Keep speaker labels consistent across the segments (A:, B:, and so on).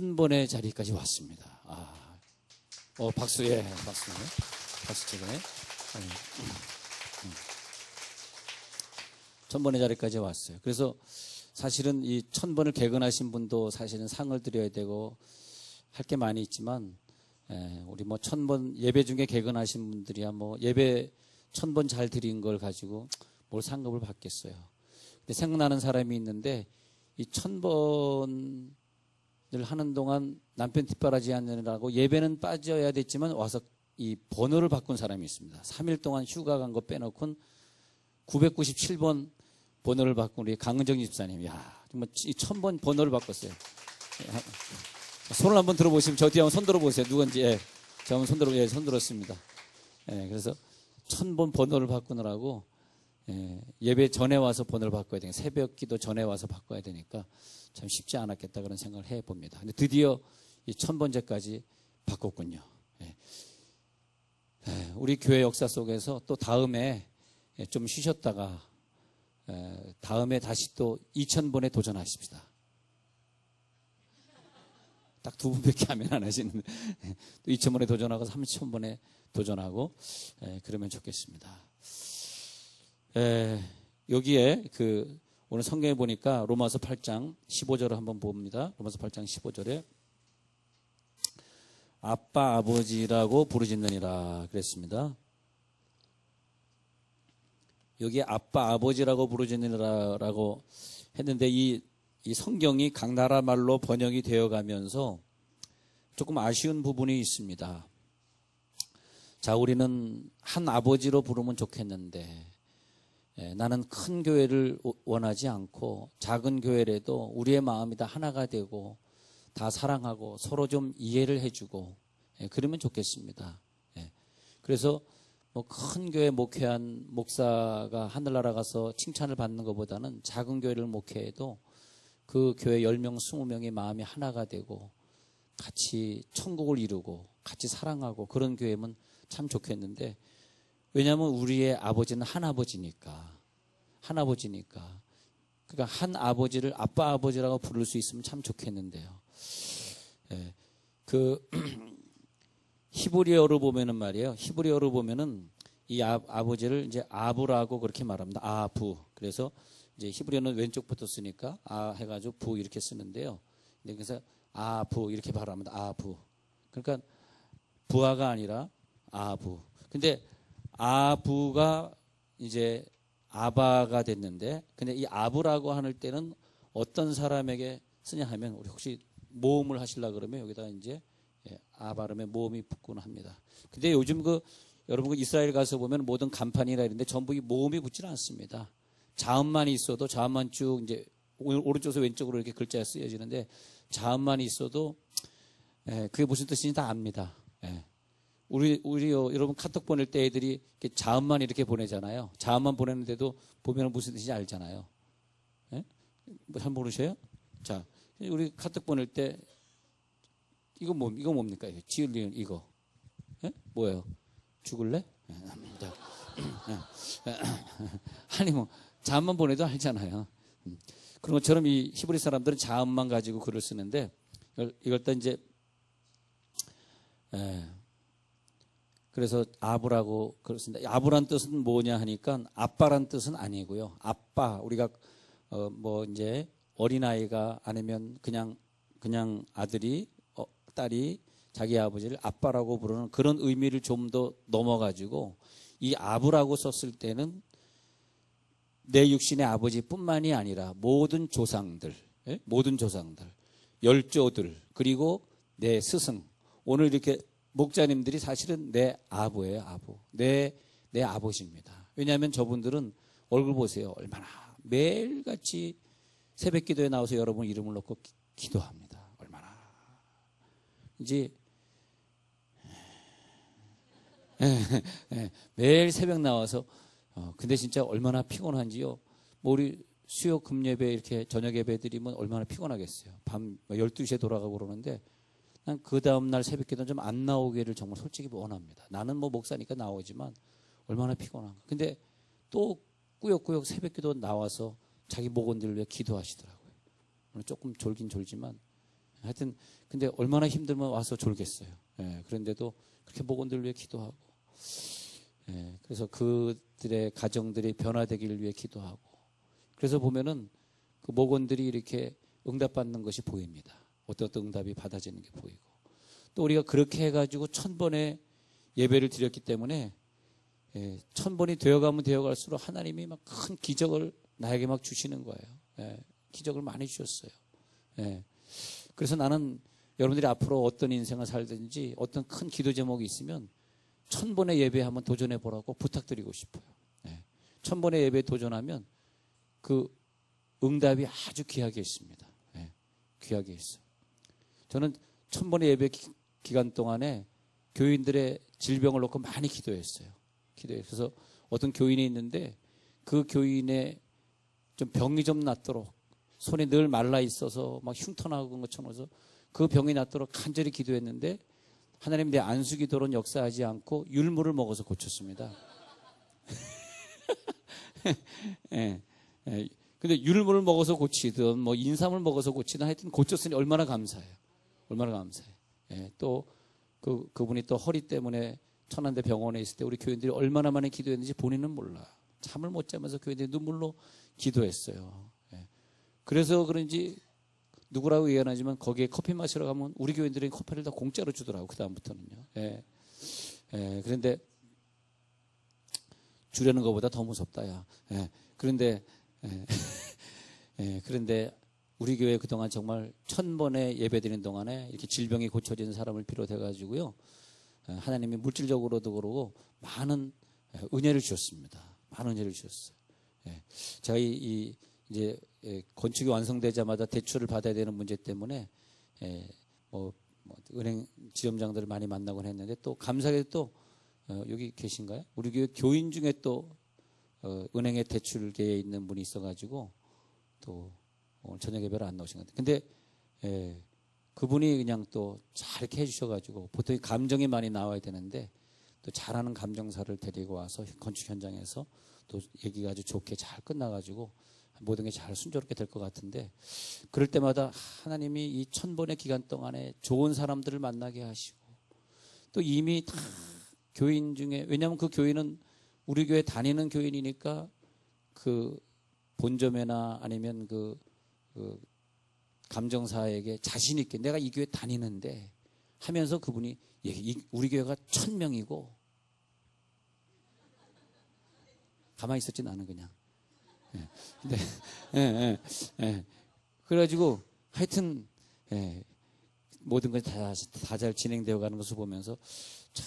A: 천번의 자리까지 왔습니다. 아, 어, 박수, 예, 박수. 박수 치네. 예. 음. 천번의 자리까지 왔어요. 그래서 사실은 이 천번을 개근하신 분도 사실은 상을 드려야 되고 할 게 많이 있지만 예, 우리 뭐 천번 예배 중에 개근하신 분들이야 뭐 예배 천번 잘 드린 걸 가지고 뭘 상급을 받겠어요. 근데 생각나는 사람이 있는데 이 천번 을 하는 동안 남편 뒷바라지 하느라고 예배는 빠져야 됐지만 와서 이 번호를 바꾼 사람이 있습니다. 3일 동안 휴가 간 거 빼놓고는 997번 번호를 바꾼 우리 강은정 집사님. 야, 정말 이 천번 번호를 바꿨어요. 예, 손을 한번 들어보시면 저 뒤에 한번 손 들어보세요. 누군지. 예. 제가 한번 손 들어, 예, 손 들었습니다. 예, 그래서 천 번 번호를 바꾸느라고 예, 배 전에 와서 번호를 바꿔야 되니까 새벽 기도 전에 와서 바꿔야 되니까 참 쉽지 않았겠다 그런 생각을 해 봅니다. 근데 드디어 이 천 번째까지 바꿨군요. 예. 예, 우리 교회 역사 속에서 또 다음에 예, 좀 쉬셨다가 예, 다음에 다시 또 2천 번에 도전하십시다. 딱 두 분밖에 하면 안 하시는데 또 2천 번에 도전하고 3천 번에 도전하고 예, 그러면 좋겠습니다. 에, 여기에 그 오늘 성경에 보니까 로마서 8장 15절을 한번 봅니다. 로마서 8장 15절에 아빠 아버지라고 부르짖느니라 그랬습니다. 여기에 아빠 아버지라고 부르짖느니라라고 했는데 이, 이 성경이 각 나라 말로 번역이 되어 가면서 조금 아쉬운 부분이 있습니다. 자, 우리는 한 아버지로 부르면 좋겠는데 예, 나는 큰 교회를 원하지 않고 작은 교회라도 우리의 마음이 다 하나가 되고 다 사랑하고 서로 좀 이해를 해주고 예, 그러면 좋겠습니다. 예, 그래서 뭐 큰 교회 목회한 목사가 하늘나라 가서 칭찬을 받는 것보다는 작은 교회를 목회해도 그 교회 10명, 20명의 마음이 하나가 되고 같이 천국을 이루고 같이 사랑하고 그런 교회면 참 좋겠는데 왜냐하면 우리의 아버지는 한 아버지니까. 한 아버지니까. 그러니까 한 아버지를 아빠 아버지라고 부를 수 있으면 참 좋겠는데요. 예, 그 히브리어로 보면은 말이에요. 히브리어로 보면은 이 아, 아버지를 이제 아부라고 그렇게 말합니다. 아부. 그래서 이제 히브리어는 왼쪽부터 쓰니까 아 해가지고 부 이렇게 쓰는데요. 그래서 아부 이렇게 발음합니다. 아부. 그러니까 부하가 아니라 아부. 근데 아부가 이제 아바가 됐는데 근데 이 아부라고 하는 때는 어떤 사람에게 쓰냐 하면 우리 혹시 모음을 하실라 그러면 여기다 이제 예, 아 발음에 모음이 붙곤 합니다. 근데 요즘 그 여러분 그 이스라엘 가서 보면 모든 간판이나 이런데 전부 이 모음이 붙지는 않습니다. 자음만 있어도 자음만 쭉 이제 오른쪽에서 왼쪽으로 이렇게 글자가 쓰여지는데 자음만 있어도 예, 그게 무슨 뜻인지 다 압니다. 예. 우리 우리 여러분 카톡 보낼 때 애들이 이렇게 자음만 이렇게 보내잖아요. 자음만 보내는데도 보면 무슨 뜻인지 알잖아요. 예? 뭐잘 모르셔요? 자, 우리 카톡 보낼 때 이거 뭐 이거 뭡니까? 지을리은 이거 예? 뭐예요? 죽을래? 예, 자, 예. 아니 뭐 자음만 보내도 알잖아요. 음. 그런 것처럼 이 히브리 사람들은 자음만 가지고 글을 쓰는데 이걸, 이걸 또 이제 에, 그래서 아부라고 그렇습니다. 아부란 뜻은 뭐냐 하니까 아빠란 뜻은 아니고요. 아빠 우리가 어 뭐 이제 어린아이가 아니면 그냥 그냥 아들이 어 딸이 자기 아버지를 아빠라고 부르는 그런 의미를 좀 더 넘어가지고 이 아부라고 썼을 때는 내 육신의 아버지뿐만이 아니라 모든 조상들, 예? 모든 조상들, 열조들 그리고 내 스승 오늘 이렇게 목자님들이 사실은 내 아부예요, 아부. 내, 내 아버지입니다. 왜냐하면 저분들은 얼굴 보세요. 얼마나 매일같이 새벽 기도에 나와서 여러분 이름을 놓고 기, 도합니다 얼마나. 이제, 매일 새벽 나와서, 어, 근데 진짜 얼마나 피곤한지요. 뭐 우리 수요 금예배 이렇게 저녁 예배 드리면 얼마나 피곤하겠어요. 밤 12시에 뭐 돌아가고 그러는데 난 그 다음날 새벽 기도는 좀 안 나오기를 정말 솔직히 원합니다. 나는 뭐 목사니까 나오지만 얼마나 피곤한가. 근데 또 꾸역꾸역 새벽 기도 나와서 자기 목원들 위해 기도하시더라고요. 조금 졸긴 졸지만 하여튼 근데 얼마나 힘들면 와서 졸겠어요. 예, 그런데도 그렇게 목원들 위해 기도하고 예, 그래서 그들의 가정들이 변화되기를 위해 기도하고 그래서 보면은 그 목원들이 이렇게 응답받는 것이 보입니다. 어떤 응답이 받아지는 게 보이고 또 우리가 그렇게 해가지고 천 번의 예배를 드렸기 때문에 예, 천 번이 되어가면 되어갈수록 하나님이 막 큰 기적을 나에게 막 주시는 거예요. 예, 기적을 많이 주셨어요. 예, 그래서 나는 여러분들이 앞으로 어떤 인생을 살든지 어떤 큰 기도 제목이 있으면 천 번의 예배 한번 도전해 보라고 부탁드리고 싶어요. 예, 천 번의 예배에 도전하면 그 응답이 아주 귀하게 있습니다. 예, 귀하게 있어요. 저는 천 번의 예배 기, 기간 동안에 교인들의 질병을 놓고 많이 기도했어요. 기도해. 그래서 어떤 교인이 있는데 그 교인의 좀 병이 좀 낫도록 손이 늘 말라 있어서 막 흉터나고 그런 것처럼 해서 그 병이 낫도록 간절히 기도했는데 하나님 내 안수 기도는 역사하지 않고 율무를 먹어서 고쳤습니다. 예. 예. 근데 율무를 먹어서 고치든 뭐 인삼을 먹어서 고치든 하여튼 고쳤으니 얼마나 감사해요. 얼마나 감사해요. 예. 또 그 그분이 또 허리 때문에 천안대 병원에 있을 때 우리 교인들이 얼마나 많이 기도했는지 본인은 몰라. 잠을 못 자면서 교인들이 눈물로 기도했어요. 예. 그래서 그런지 누구라고 얘기하지만 거기에 커피 마시러 가면 우리 교인들이 커피를 다 공짜로 주더라고 그 다음부터는요. 예. 예. 그런데 주려는 것보다 더 무섭다 야. 예. 그런데 예. 예. 그런데 우리 교회 그동안 정말 천 번의 예배드리는 동안에 이렇게 질병이 고쳐진 사람을 비롯해 가지고요. 예, 하나님이 물질적으로도 그러고 많은 예, 은혜를 주셨습니다. 많은 은혜를 주셨어요. 예. 제가 이, 이 이제 예, 건축이 완성되자마자 대출을 받아야 되는 문제 때문에 예, 뭐, 뭐 은행 지점장들을 많이 만나곤 했는데 또 감사하게도 또 어, 여기 계신가요? 우리 교회 교인 중에 또 어, 은행에 대출계에 있는 분이 있어가지고 또 오늘 저녁 예배를 안 나오신 것 같아요. 근데 예, 그분이 그냥 또 잘 이렇게 해주셔가지고 보통 감정이 많이 나와야 되는데 또 잘하는 감정사를 데리고 와서 건축 현장에서 또 얘기가 아주 좋게 잘 끝나가지고 모든 게 잘 순조롭게 될 것 같은데 그럴 때마다 하나님이 이 천 번의 기간 동안에 좋은 사람들을 만나게 하시고 또 이미 다 교인 중에 왜냐하면 그 교인은 우리 교회 다니는 교인이니까 그 본점에나 아니면 그, 그 감정사에게 자신 있게 내가 이 교회 다니는데 하면서 그분이 우리 교회가 천 명이고 가만히 있었진 않은 그냥. 예. 근데 예, 예, 예. 그래가지고 하여튼 예, 모든 것다다 잘 진행되어 가는 것을 보면서 참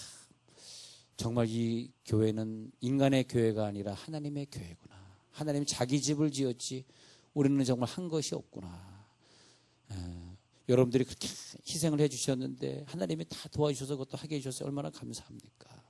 A: 정말 이 교회는 인간의 교회가 아니라 하나님의 교회구나. 하나님 자기 집을 지었지 우리는 정말 한 것이 없구나. 예, 여러분들이 그렇게 희생을 해주셨는데 하나님이 다 도와주셔서 그것도 하게 해주셔서 얼마나 감사합니까?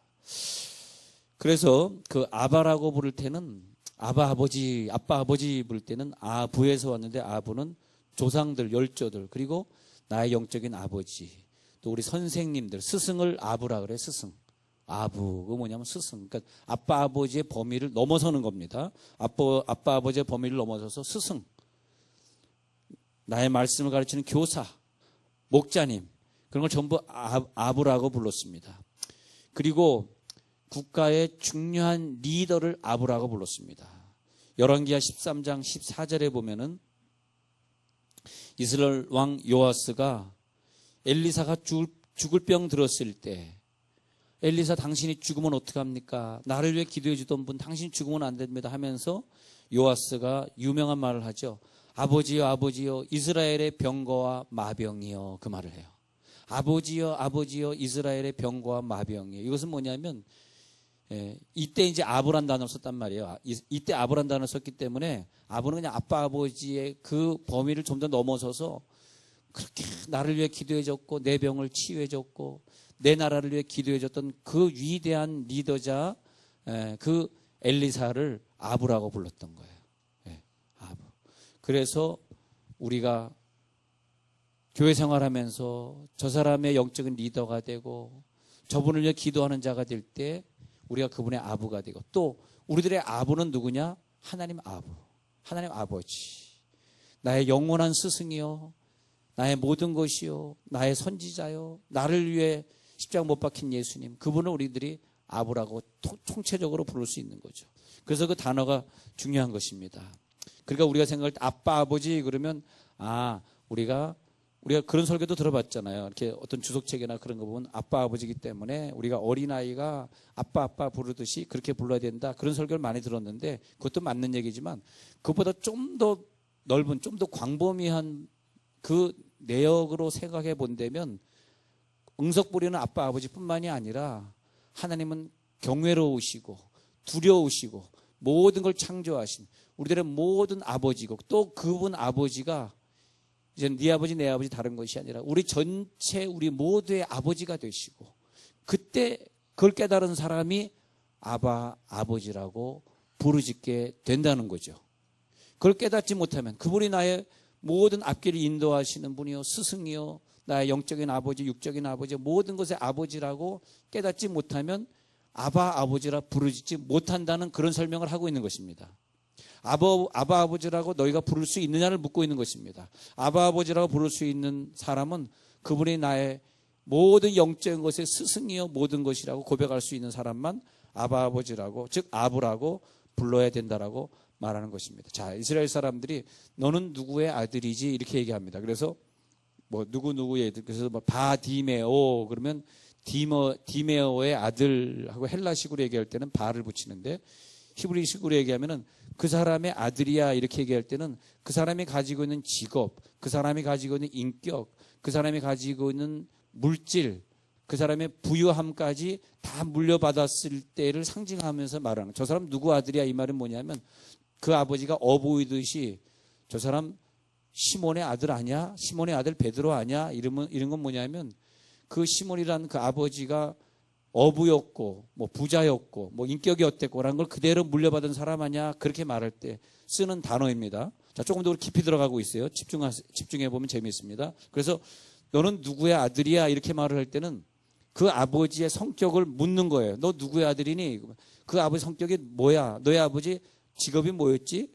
A: 그래서 그 아바라고 부를 때는 아바 아버지, 아빠 아버지 부를 때는 아부에서 왔는데 아부는 조상들, 열조들, 그리고 나의 영적인 아버지, 또 우리 선생님들, 스승을 아부라 그래, 스승. 아부가 뭐냐면 스승. 그러니까 아빠 아버지의 범위를 넘어서는 겁니다. 아빠, 아빠 아버지의 범위를 넘어서서 스승. 나의 말씀을 가르치는 교사, 목자님. 그런 걸 전부 아, 아부라고 불렀습니다. 그리고 국가의 중요한 리더를 아부라고 불렀습니다. 열왕기하 13장 14절에 보면은 이스라엘 왕 요아스가 엘리사가 죽을 병 들었을 때 엘리사 당신이 죽으면 어떡합니까? 나를 위해 기도해 주던 분 당신 죽으면 안 됩니다 하면서 요아스가 유명한 말을 하죠. 아버지여 아버지여 이스라엘의 병거와 마병이여 그 말을 해요. 아버지여 아버지여 이스라엘의 병거와 마병이여 이것은 뭐냐면 예, 이때 이제 아브란 단어를 썼단 말이에요. 아, 이, 이때 아브란 단어를 썼기 때문에 아브는 그냥 아빠 아버지의 그 범위를 좀 더 넘어서서 그렇게 나를 위해 기도해줬고 내 병을 치유해줬고 내 나라를 위해 기도해줬던 그 위대한 리더자 예, 그 엘리사를 아브라고 불렀던 거예요. 예, 아브. 그래서 우리가 교회 생활하면서 저 사람의 영적인 리더가 되고 저분을 위해 기도하는 자가 될 때 우리가 그분의 아부가 되고 또 우리들의 아부는 누구냐? 하나님 아부. 하나님 아버지. 나의 영원한 스승이요. 나의 모든 것이요, 나의 선지자요, 나를 위해 십자가 못 박힌 예수님, 그분을 우리들이 아부라고 통- 총체적으로 부를 수 있는 거죠. 그래서 그 단어가 중요한 것입니다. 그러니까 우리가 생각할 때 아빠, 아버지 그러면 아, 우리가 우리가 그런 설교도 들어봤잖아요. 이렇게 어떤 주석책이나 그런 거 보면 아빠, 아버지기 때문에 우리가 어린아이가 아빠, 아빠 부르듯이 그렇게 불러야 된다. 그런 설교를 많이 들었는데 그것도 맞는 얘기지만 그것보다 좀 더 넓은, 좀 더 광범위한 그 내역으로 생각해 본다면 응석 부리는 아빠, 아버지뿐만이 아니라 하나님은 경외로우시고 두려우시고 모든 걸 창조하신 우리들의 모든 아버지고 또 그분 아버지가 이제 네 아버지 내 아버지 다른 것이 아니라 우리 전체 우리 모두의 아버지가 되시고 그때 그걸 깨달은 사람이 아바 아버지라고 부르짖게 된다는 거죠. 그걸 깨닫지 못하면 그분이 나의 모든 앞길을 인도하시는 분이요 스승이요 나의 영적인 아버지 육적인 아버지 모든 것의 아버지라고 깨닫지 못하면 아바 아버지라 부르짖지 못한다는 그런 설명을 하고 있는 것입니다. 아버, 아바 아버지라고 너희가 부를 수 있느냐를 묻고 있는 것입니다. 아바 아버지라고 부를 수 있는 사람은 그분이 나의 모든 영적인 것의 스승이요 모든 것이라고 고백할 수 있는 사람만 아바 아버지라고 즉 아부라고 불러야 된다라고 말하는 것입니다. 자 이스라엘 사람들이 너는 누구의 아들이지 이렇게 얘기합니다. 그래서 뭐 누구 누구의 그래서 뭐 바디메오 그러면 디머 디메오의 아들하고 헬라식으로 얘기할 때는 바를 붙이는데 히브리식으로 얘기하면은 그 사람의 아들이야 이렇게 얘기할 때는 그 사람이 가지고 있는 직업, 그 사람이 가지고 있는 인격, 그 사람이 가지고 있는 물질, 그 사람의 부유함까지 다 물려받았을 때를 상징하면서 말하는 저 사람 누구 아들이야? 이 말은 뭐냐면 그 아버지가 어보이듯이 저 사람 시몬의 아들 아니야? 시몬의 아들 베드로 아니야? 이러면 이런 건 뭐냐면 그 시몬이라는 그 아버지가 어부였고 뭐 부자였고 뭐 인격이 어땠고라는 걸 그대로 물려받은 사람 아니야 그렇게 말할 때 쓰는 단어입니다. 자 조금 더 깊이 들어가고 있어요. 집중하 집중해 보면 재미있습니다. 그래서 너는 누구의 아들이야 이렇게 말을 할 때는 그 아버지의 성격을 묻는 거예요. 너 누구의 아들이니? 그 아버지 성격이 뭐야? 너의 아버지 직업이 뭐였지?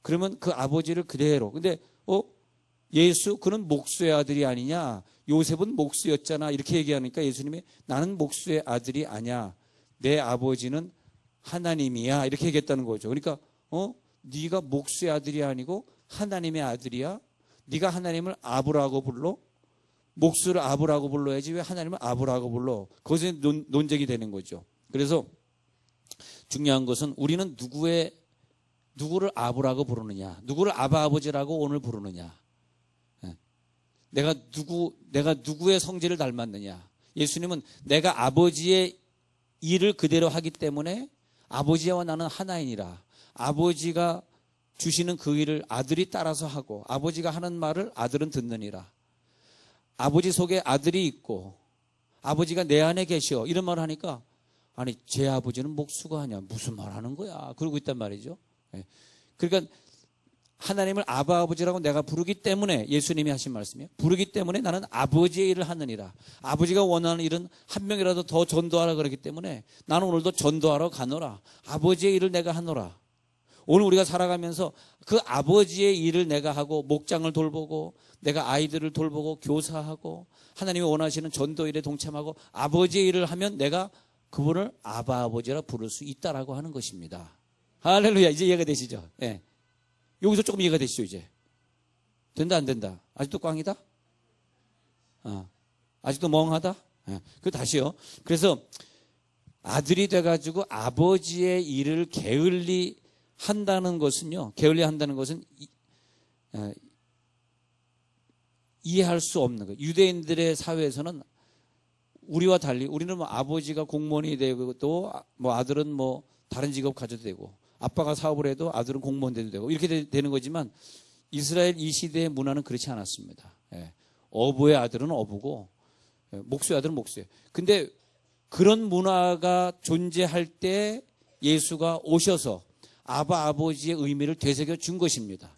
A: 그러면 그 아버지를 그대로. 근데 어 예수 그는 목수의 아들이 아니냐? 요셉은 목수였잖아. 이렇게 얘기하니까 예수님이 나는 목수의 아들이 아니야. 내 아버지는 하나님이야. 이렇게 얘기했다는 거죠. 그러니까 어 네가 목수의 아들이 아니고 하나님의 아들이야. 네가 하나님을 아부라고 불러? 목수를 아부라고 불러야지 왜 하나님을 아부라고 불러? 그것이 논, 논쟁이 되는 거죠. 그래서 중요한 것은 우리는 누구의 누구를 아부라고 부르느냐, 누구를 아바 아버지라고 오늘 부르느냐. 예. 내가 누구 내가 누구의 성질을 닮았느냐. 예수님은 내가 아버지의 일을 그대로 하기 때문에 아버지와 나는 하나이니라. 아버지가 주시는 그 일을 아들이 따라서 하고 아버지가 하는 말을 아들은 듣느니라. 아버지 속에 아들이 있고 아버지가 내 안에 계셔 이런 말을 하니까 아니 제 아버지는 목수가 아니야 무슨 말 하는 거야 그러고 있단 말이죠 예. 그러니까 하나님을 아바 아버지라고 내가 부르기 때문에 예수님이 하신 말씀이에요. 부르기 때문에 나는 아버지의 일을 하느니라. 아버지가 원하는 일은 한 명이라도 더 전도하라 그러기 때문에 나는 오늘도 전도하러 가노라. 아버지의 일을 내가 하노라. 오늘 우리가 살아가면서 그 아버지의 일을 내가 하고 목장을 돌보고 내가 아이들을 돌보고 교사하고 하나님이 원하시는 전도 일에 동참하고 아버지의 일을 하면 내가 그분을 아바 아버지라 부를 수 있다라고 하는 것입니다. 할렐루야. 이제 이해가 되시죠? 예. 여기서 조금 이해가 되시죠, 이제? 된다, 안 된다? 아직도 꽝이다? 어. 아직도 멍하다? 예. 그 다시요. 그래서 아들이 돼가지고 아버지의 일을 게을리 한다는 것은요, 게을리 한다는 것은 이, 어, 이해할 수 없는 거예요. 유대인들의 사회에서는 우리와 달리 우리는 뭐 아버지가 공무원이 되고 또 뭐 아들은 뭐 다른 직업 가져도 되고 아빠가 사업을 해도 아들은 공무원 돼도 되고 이렇게 되, 는 거지만 이스라엘 이 시대의 문화는 그렇지 않았습니다. 예. 어부의 아들은 어부고 예. 목수의 아들은 목수예요. 근데 그런 문화가 존재할 때 예수가 오셔서 아바 아버지의 의미를 되새겨 준 것입니다.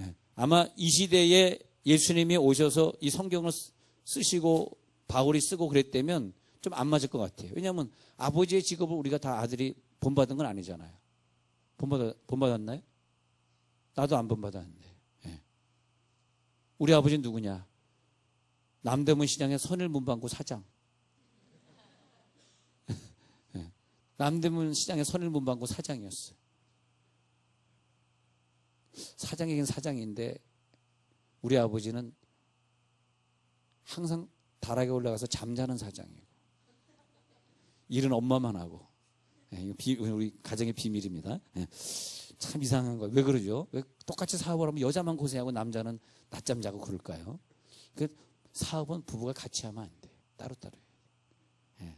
A: 예. 아마 이 시대에 예수님이 오셔서 이 성경을 쓰시고 바울이 쓰고 그랬다면 좀 안 맞을 것 같아요. 왜냐하면 아버지의 직업을 우리가 다 아들이 본받은 건 아니잖아요. 본받았, 본받았나요? 나도 안 본받았는데. 예. 우리 아버지는 누구냐? 남대문 시장의 선일문방구 사장. 예. 남대문 시장의 선일문방구 사장이었어요. 사장이긴 사장인데 우리 아버지는 항상 다락에 올라가서 잠자는 사장이고 일은 엄마만 하고 예, 비- 우리 가정의 비밀입니다. 예. 참 이상한 거예요. 왜 그러죠? 왜 똑같이 사업을 하면 여자만 고생하고 남자는 낮잠 자고 그럴까요? 그 사업은 부부가 같이 하면 안 돼. 따로따로. 예.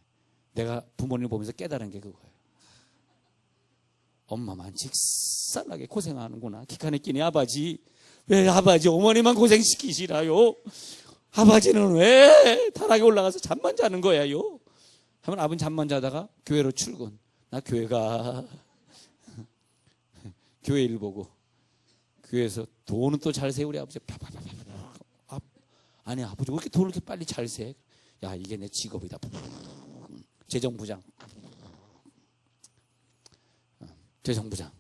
A: 내가 부모님을 보면서 깨달은 게 그거예요. 엄마만 직살나게 고생하는구나. 기칸에 끼니 아버지. 왜 아버지 어머니만 고생시키시라요? 아버지는 왜 다락에 올라가서 잠만 자는 거야요? 하면 아버지 잠만 자다가 교회로 출근. 나 교회 가 교회 일 보고 교회에서 돈은 또 잘 세 우리 아버지 파파파파파 아, 아니 아버지 왜 이렇게 돈을 이렇게 빨리 잘 세? 야 이게 내 직업이다. 재정부장 어, 재정부장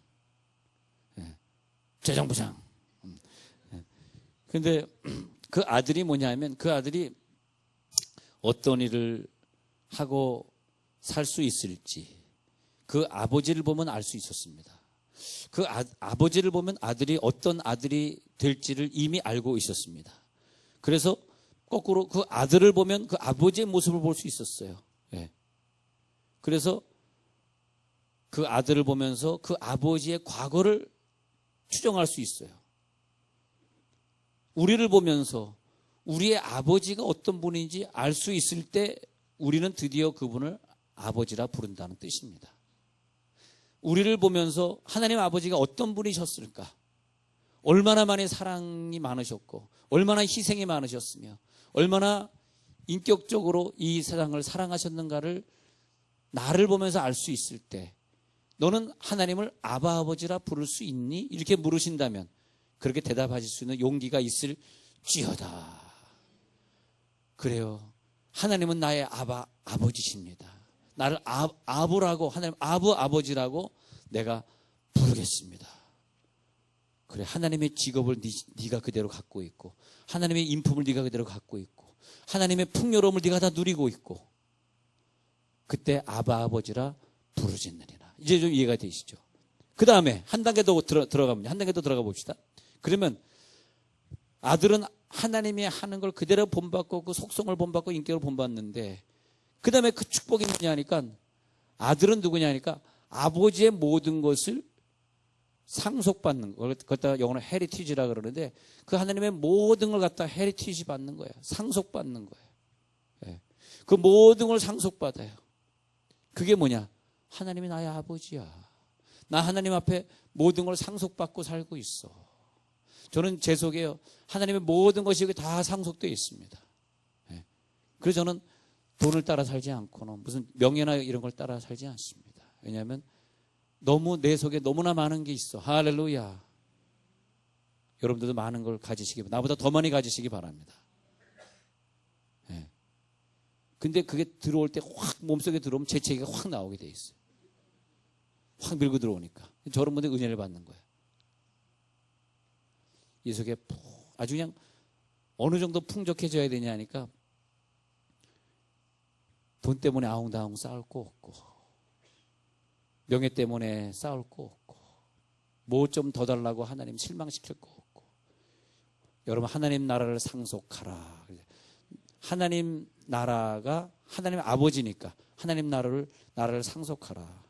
A: 예, 재정부장 음, 예. 근데 그 아들이 뭐냐면 그 아들이 어떤 일을 하고 살 수 있을지 그 아버지를 보면 알 수 있었습니다. 그 아, 아버지를 보면 아들이 어떤 아들이 될지를 이미 알고 있었습니다. 그래서 거꾸로 그 아들을 보면 그 아버지의 모습을 볼 수 있었어요. 예. 그래서 그 아들을 보면서 그 아버지의 과거를 추정할 수 있어요. 우리를 보면서 우리의 아버지가 어떤 분인지 알 수 있을 때 우리는 드디어 그분을 아버지라 부른다는 뜻입니다. 우리를 보면서 하나님 아버지가 어떤 분이셨을까? 얼마나 많이 사랑이 많으셨고, 얼마나 희생이 많으셨으며, 얼마나 인격적으로 이 세상을 사랑하셨는가를 나를 보면서 알 수 있을 때, 너는 하나님을 아바 아버지라 부를 수 있니? 이렇게 물으신다면, 그렇게 대답하실 수 있는 용기가 있을 지어다. 그래요. 하나님은 나의 아바 아버지십니다. 나를 아, 아부라고 하나님 아부 아버지라고 내가 부르겠습니다. 그래 하나님의 직업을 네, 가 그대로 갖고 있고 하나님의 인품을 네가 그대로 갖고 있고 하나님의 풍요로움을 네가 다 누리고 있고 그때 아바 아버지라 부르짖느니라. 이제 좀 이해가 되시죠? 그 다음에 한 단계 더 들어, 들어가면 한 단계 더 들어가 봅시다. 그러면 아들은 하나님이 하는 걸 그대로 본받고 그 속성을 본받고 인격을 본받는데 그 다음에 그 축복이 뭐냐 하니까 아들은 누구냐 하니까 아버지의 모든 것을 상속받는 거. 그것다 영어로 헤리티지라 그러는데 그 하나님의 모든 걸 갖다 헤리티지 받는 거예요. 상속받는 거예요. 예. 그 모든 걸 상속받아요. 그게 뭐냐? 하나님이 나의 아버지야. 나 하나님 앞에 모든 걸 상속받고 살고 있어. 저는 제 속에 하나님의 모든 것이 다 상속되어 있습니다. 예. 그래서 저는 돈을 따라 살지 않고는 무슨 명예나 이런 걸 따라 살지 않습니다. 왜냐하면 너무 내 속에 너무나 많은 게 있어. 할렐루야. 여러분들도 많은 걸 가지시기 나보다 더 많이 가지시기 바랍니다. 예. 근데 그게 들어올 때 확 몸속에 들어오면 재채기가 확 나오게 돼 있어요. 확 밀고 들어오니까. 저런 분들 은혜를 받는 거예요. 이 속에 푹 아주 그냥 어느 정도 풍족해져야 되냐 하니까 돈 때문에 아웅다웅 싸울 거 없고 명예 때문에 싸울 거 없고 뭐 좀 더 달라고 하나님 실망시킬 거 없고 여러분 하나님 나라를 상속하라. 하나님 나라가 하나님 아버지니까 하나님 나라를 나라를 상속하라.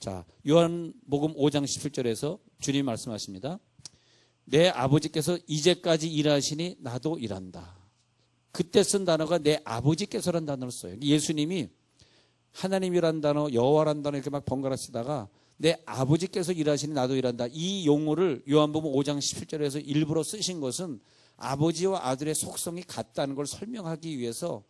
A: 자 요한복음 5장 17절에서 주님 말씀하십니다. 내 아버지께서 이제까지 일하시니 나도 일한다 그때 쓴 단어가 내 아버지께서란 단어를 써요. 예수님이 하나님이란 단어, 여호와란 단어 이렇게 막 번갈아 쓰다가 내 아버지께서 일하시니 나도 일한다. 이 용어를 요한복음 5장 17절에서 일부러 쓰신 것은 아버지와 아들의 속성이 같다는 걸 설명하기 위해서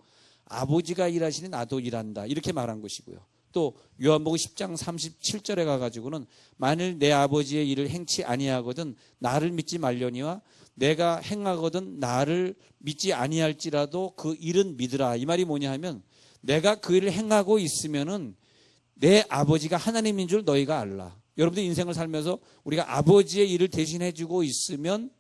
A: 아버지가 일하시니 나도 일한다. 이렇게 말한 것이고요. 또 요한복음 10장 37절에 가가지고는 만일 내 아버지의 일을 행치 아니하거든 나를 믿지 말려니와 내가 행하거든 나를 믿지 아니할지라도 그 일은 믿으라. 이 말이 뭐냐 하면 내가 그 일을 행하고 있으면은 내 아버지가 하나님인 줄 너희가 알라. 여러분들 인생을 살면서 우리가 아버지의 일을 대신해 주고 있으면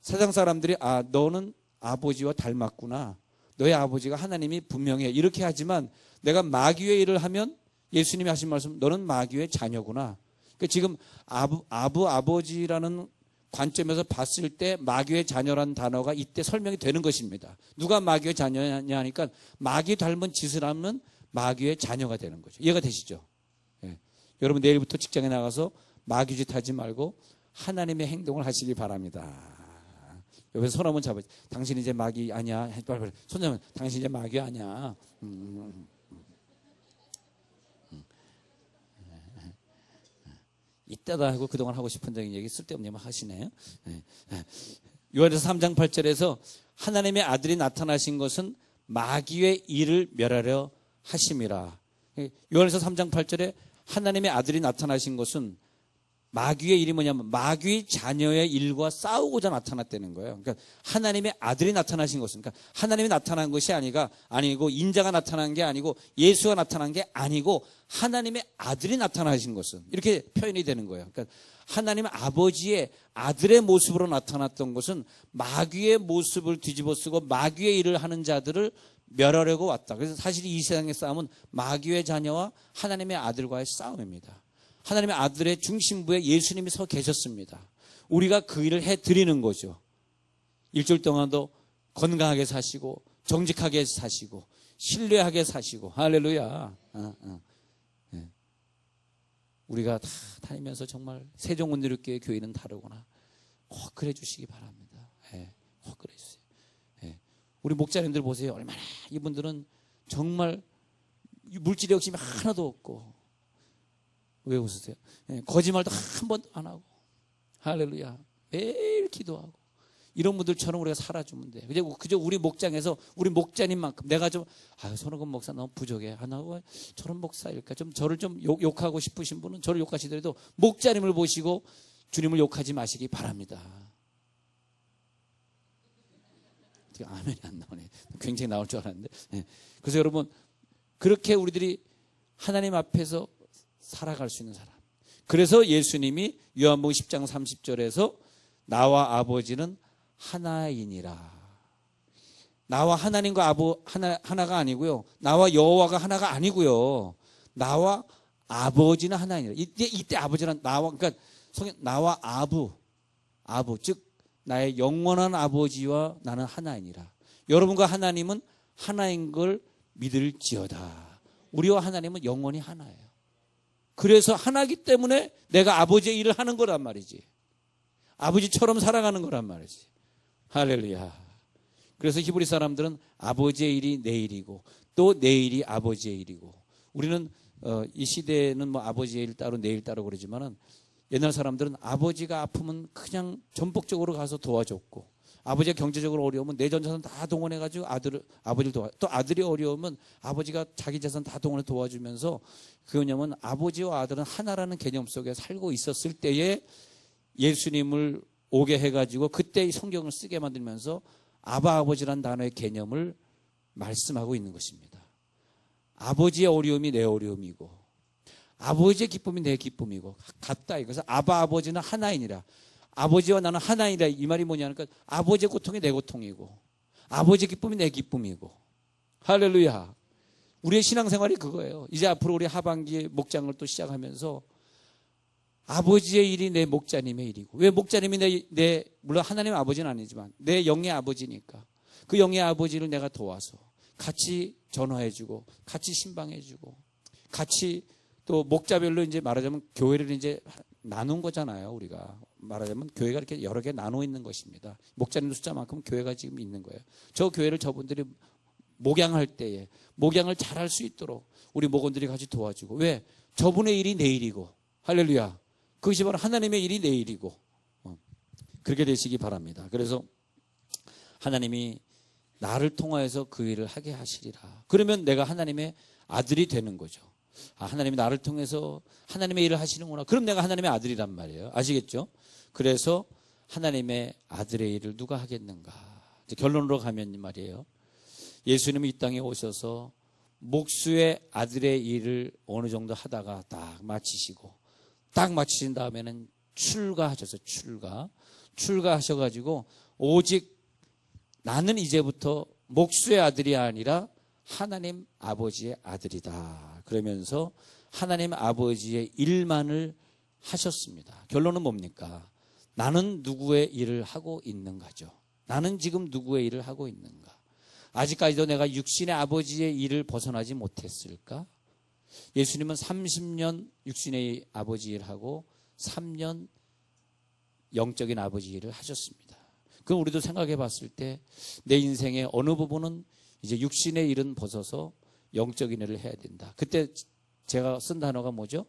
A: 세상 사람들이 아 너는 아버지와 닮았구나. 너의 아버지가 하나님이 분명해. 이렇게 하지만 내가 마귀의 일을 하면 예수님이 하신 말씀 너는 마귀의 자녀구나. 그러니까 지금 아부, 아부 아버지라는 관점에서 봤을 때 마귀의 자녀라는 단어가 이때 설명이 되는 것입니다. 누가 마귀의 자녀냐 하니까 마귀 닮은 짓을 하면 마귀의 자녀가 되는 거죠. 이해가 되시죠? 예. 여러분 내일부터 직장에 나가서 마귀짓 하지 말고 하나님의 행동을 하시기 바랍니다. 옆에서 손 한번 잡아. 당신 이제 마귀 아니야. 빨리 빨리. 손 잡으면 당신 이제 마귀 아니야. 음, 음, 음. 이따다 하고 그동안 하고 싶은 적인 얘기 쓸데없는 말 하시네요. 예, 예. 요한에서 3장 8절에서 하나님의 아들이 나타나신 것은 마귀의 일을 멸하려 하심이라. 예, 요한에서 3장 8절에 하나님의 아들이 나타나신 것은 마귀의 일이 뭐냐면 마귀 자녀의 일과 싸우고자 나타났다는 거예요. 그러니까 하나님의 아들이 나타나신 것은 그러니까 하나님이 나타난 것이 아니가 아니고 인자가 나타난 게 아니고 예수가 나타난 게 아니고 하나님의 아들이 나타나신 것은 이렇게 표현이 되는 거예요. 그러니까 하나님 아버지의 아들의 모습으로 나타났던 것은 마귀의 모습을 뒤집어쓰고 마귀의 일을 하는 자들을 멸하려고 왔다. 그래서 사실 이 세상의 싸움은 마귀의 자녀와 하나님의 아들과의 싸움입니다. 하나님의 아들의 중심부에 예수님이 서 계셨습니다. 우리가 그 일을 해 드리는 거죠. 일주일 동안도 건강하게 사시고 정직하게 사시고 신뢰하게 사시고 할렐루야. 어, 어. 네. 우리가 다 다니면서 정말 세종원누리교회 교회는 다르구나. 꼭 그래 주시기 바랍니다. 네. 꼭 그래 주세요. 네. 우리 목자님들 보세요. 얼마나 이분들은 정말 물질 욕심이 하나도 없고 왜 웃으세요? 예, 거짓말도 한 번도 안 하고 할렐루야 매일 기도하고 이런 분들처럼 우리가 살아주면 돼. 그저, 그저 우리 목장에서 우리 목자님만큼 내가 좀 아유 손흥근 목사 너무 부족해. 하나 왜 저런 목사일까? 좀 저를 좀 욕, 욕하고 싶으신 분은 저를 욕하시더라도 목자님을 보시고 주님을 욕하지 마시기 바랍니다. 아멘이 안 나오네. 굉장히 나올 줄 알았는데. 예. 그래서 여러분 그렇게 우리들이 하나님 앞에서 살아갈 수 있는 사람. 그래서 예수님이 요한복음 10장 30절에서 나와 아버지는 하나이니라. 나와 하나님과 아버 하나 하나가 아니고요. 나와 여호와가 하나가 아니고요. 나와 아버지는 하나이니라. 이때 이때 아버지는 나와 그러니까 성경 나와 아부 아부 즉 나의 영원한 아버지와 나는 하나이니라. 여러분과 하나님은 하나인 걸 믿을지어다. 우리와 하나님은 영원히 하나예요. 그래서 하나기 때문에 내가 아버지의 일을 하는 거란 말이지. 아버지처럼 살아가는 거란 말이지. 할렐루야. 그래서 히브리 사람들은 아버지의 일이 내 일이고 또 내 일이 아버지의 일이고 우리는 어, 이 시대에는 뭐 아버지의 일 따로 내 일 따로 그러지만은 옛날 사람들은 아버지가 아프면 그냥 전폭적으로 가서 도와줬고 아버지가 경제적으로 어려우면 내 전 재산 다 동원해가지고 아들을 아버지를 도와 또 아들이 어려우면 아버지가 자기 재산 다 동원해 도와주면서 그거냐면 아버지와 아들은 하나라는 개념 속에 살고 있었을 때에 예수님을 오게 해가지고 그때 성경을 쓰게 만들면서 아바 아버지란 단어의 개념을 말씀하고 있는 것입니다. 아버지의 어려움이 내 어려움이고 아버지의 기쁨이 내 기쁨이고 같다 이것은 아바 아버지는 하나이니라 아버지와 나는 하나이다. 이 말이 뭐냐니까 아버지의 고통이 내 고통이고 아버지의 기쁨이 내 기쁨이고 할렐루야. 우리의 신앙생활이 그거예요. 이제 앞으로 우리 하반기에 목장을 또 시작하면서 아버지의 일이 내 목자님의 일이고 왜 목자님이 내, 내 물론 하나님 아버지는 아니지만 내 영의 아버지니까 그 영의 아버지를 내가 도와서 같이 전화해주고 같이 신방해주고 같이 또 목자별로 이제 말하자면 교회를 이제 나눈 거잖아요 우리가 말하자면 교회가 이렇게 여러 개 나눠 있는 것입니다. 목자님 숫자만큼 교회가 지금 있는 거예요. 저 교회를 저분들이 목양할 때에 목양을 잘할 수 있도록 우리 목원들이 같이 도와주고 왜 저분의 일이 내 일이고 할렐루야 그것이 바로 하나님의 일이 내 일이고 어. 그렇게 되시기 바랍니다. 그래서 하나님이 나를 통하여서 그 일을 하게 하시리라. 그러면 내가 하나님의 아들이 되는 거죠. 아, 하나님이 나를 통해서 하나님의 일을 하시는구나. 그럼 내가 하나님의 아들이란 말이에요. 아시겠죠? 그래서 하나님의 아들의 일을 누가 하겠는가? 결론으로 가면 말이에요. 예수님이 이 땅에 오셔서 목수의 아들의 일을 어느 정도 하다가 딱 마치시고 딱 마치신 다음에는 출가하셔서 출가 출가하셔가지고 오직 나는 이제부터 목수의 아들이 아니라 하나님 아버지의 아들이다. 그러면서 하나님 아버지의 일만을 하셨습니다. 결론은 뭡니까? 나는 누구의 일을 하고 있는가죠. 나는 지금 누구의 일을 하고 있는가? 아직까지도 내가 육신의 아버지의 일을 벗어나지 못했을까? 예수님은 30년 육신의 아버지 일하고 3년 영적인 아버지 일을 하셨습니다. 그럼 우리도 생각해 봤을 때 내 인생의 어느 부분은 이제 육신의 일은 벗어서 영적인 일을 해야 된다. 그때 제가 쓴 단어가 뭐죠?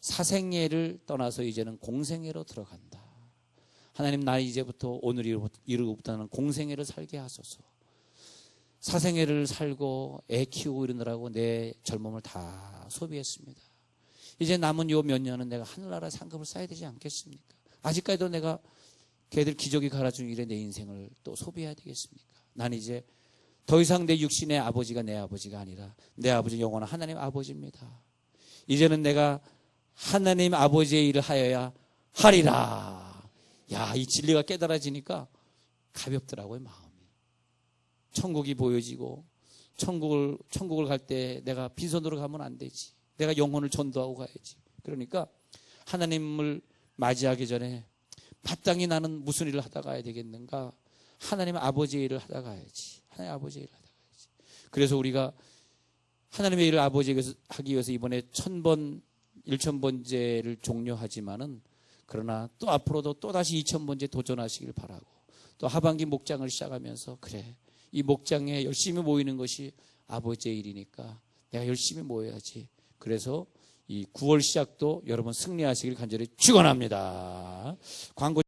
A: 사생애를 떠나서 이제는 공생애로 들어간다. 하나님 나 이제부터 오늘 이후부터는 공생애를 살게 하소서. 사생애를 살고 애 키우고 이러느라고 내 젊음을 다 소비했습니다. 이제 남은 요 몇 년은 내가 하늘나라 상급을 쌓아야 되지 않겠습니까? 아직까지도 내가 걔들 기저귀 갈아준 일에 내 인생을 또 소비해야 되겠습니까? 난 이제 더 이상 내 육신의 아버지가 내 아버지가 아니라 내 아버지 영원한 하나님 아버지입니다. 이제는 내가 하나님 아버지의 일을 하여야 하리라. 야, 이 진리가 깨달아지니까 가볍더라고요, 마음이. 천국이 보여지고, 천국을, 천국을 갈 때 내가 빈손으로 가면 안 되지. 내가 영혼을 전도하고 가야지. 그러니까 하나님을 맞이하기 전에 마땅히 나는 무슨 일을 하다 가야 되겠는가? 하나님 아버지의 일을 하다 가야지. 하나님 아버지의 일을 하다 가야지. 그래서 우리가 하나님의 일을 아버지에게 하기 위해서 이번에 천번, 일천번제를 종료하지만은 그러나 또 앞으로도 또 다시 이천번제 도전하시길 바라고 또 하반기 목장을 시작하면서 그래 이 목장에 열심히 모이는 것이 아버지의 일이니까 내가 열심히 모여야지. 그래서 이 9월 시작도 여러분 승리하시길 간절히 축원합니다. 광고